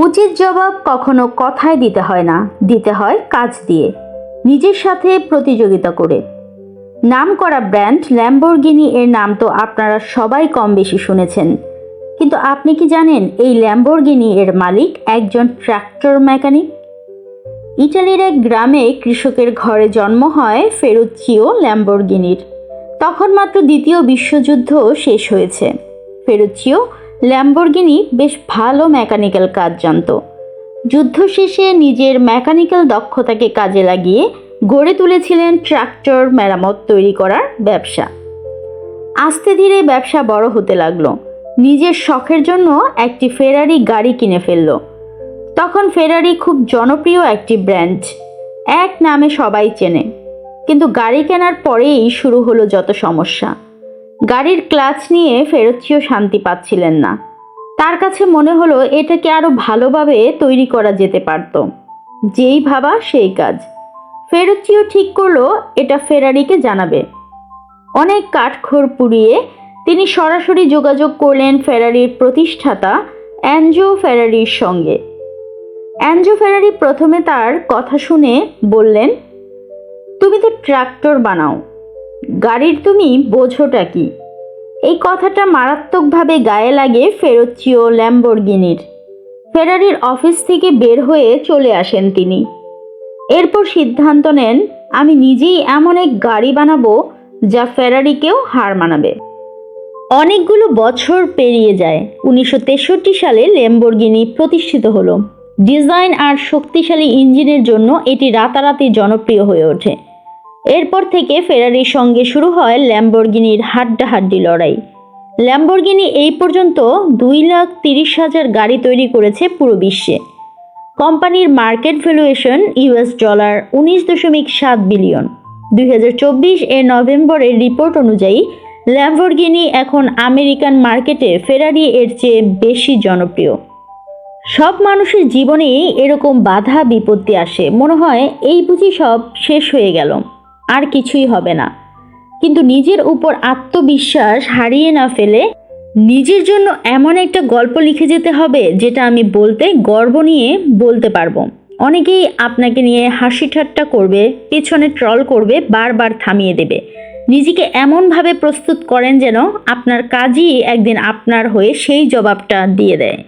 উচিত জবাব কখনো কথায় দিতে হয় না। দিতে হয় কাজ দিয়ে। নিজের সাথে প্রতিযোগিতা করে। নাম করা ব্র্যান্ড ল্যাম্বরগিনি এর নাম তো আপনারা সবাই কম বেশি শুনেছেন। কিন্তু আপনি কি জানেন এই ল্যাম্বরগিনি এর মালিক একজন ট্রাক্টর মেকানিক? ইটালির এক গ্রামে কৃষকের ঘরে জন্ম হয় ফেরুচিও ল্যাম্বরগিনির। তখন মাত্র দ্বিতীয় বিশ্বযুদ্ধ শেষ হয়েছে। ফেরুচিও ল্যাম্বরগিনি বেশ ভালো মেকানিক্যাল কাজ জানত। যুদ্ধ শেষে নিজের মেকানিক্যাল দক্ষতাকে কাজে লাগিয়ে গড়ে তুলেছিলেন ট্রাক্টর মেরামত তৈরি করার ব্যবসা। আস্তে ধীরে ব্যবসা বড় হতে লাগল। নিজের শখের জন্য একটি ফেরারি গাড়ি কিনে ফেলল। তখন ফেরারি খুব জনপ্রিয় একটি ব্র্যান্ড। এক নামে সবাই চেনে। কিন্তু গাড়ি কেনার পরেই শুরু হলো যত সমস্যা। গাড়ির ক্লাচ নিয়ে ফেরতচিও শান্তি পাচ্ছিলেন না। তার কাছে মনে হলো এটাকে আরও ভালোভাবে তৈরি করা যেতে পারত। যেই ভাবা সেই কাজ। ফেরতচিও ঠিক করল, এটা ফেরারিকে জানাবে। অনেক কাঠখড় পুড়িয়ে তিনি সরাসরি যোগাযোগ করলেন ফেরারির প্রতিষ্ঠাতা অ্যানজো ফেরারির সঙ্গে। অ্যানজো ফেরারি প্রথমে তার কথা শুনে বললেন, তুমি তো ট্রাক্টর বানাও। গাড়ির তুমি বোঝোটা কি? এই কথাটা মারাত্মকভাবে গায়ে লাগে ফেরোচিও ল্যাম্বরগিনির। ফেরারির অফিস থেকে বের হয়ে চলে আসেন তিনি। এরপর সিদ্ধান্ত নেন, আমি নিজেই এমন এক গাড়ি বানাবো যা ফেরারিকেও হার মানাবে। অনেকগুলো বছর পেরিয়ে যায়, উনিশশো তেষট্টি সালে ল্যাম্বরগিনি প্রতিষ্ঠিত হলো। ডিজাইন আর শক্তিশালী ইঞ্জিনের জন্য এটি রাতারাতি জনপ্রিয় হয়ে ওঠে। এরপর থেকে ফেরারির সঙ্গে শুরু হয় ল্যাম্বরগিনির হাড্ডাহাড্ডি লড়াই। ল্যাম্বরগিনি এই পর্যন্ত দুই লাখ তিরিশ হাজার গাড়ি তৈরি করেছে পুরো বিশ্বে। কোম্পানির মার্কেট ভ্যালুয়েশন ইউএস ডলার উনিশ দশমিক সাত বিলিয়ন। দুই হাজার চব্বিশ এর নভেম্বরের রিপোর্ট অনুযায়ী ল্যাম্বরগিনি এখন আমেরিকান মার্কেটে ফেরারি এর চেয়ে বেশি জনপ্রিয়। সব মানুষের জীবনেই এরকম বাধা বিপত্তি আসে। মনে হয় এই বুঝি সব শেষ হয়ে গেল। আর কিছুই হবে না। কিন্তু নিজের উপর আত্মবিশ্বাস হারিয়ে না ফেলে নিজের জন্য এমন একটা গল্প লিখে যেতে হবে, যেটা আমি বলতে গর্ব নিয়ে বলতে পারব। অনেকেই আপনাকে নিয়ে হাসি ঠাট্টা করবে, পেছনে ট্রল করবে, বারবার থামিয়ে দেবে। নিজেকে এমনভাবে প্রস্তুত করেন যেন আপনার কাজই একদিন আপনার হয়ে সেই জবাবটা দিয়ে দেয়।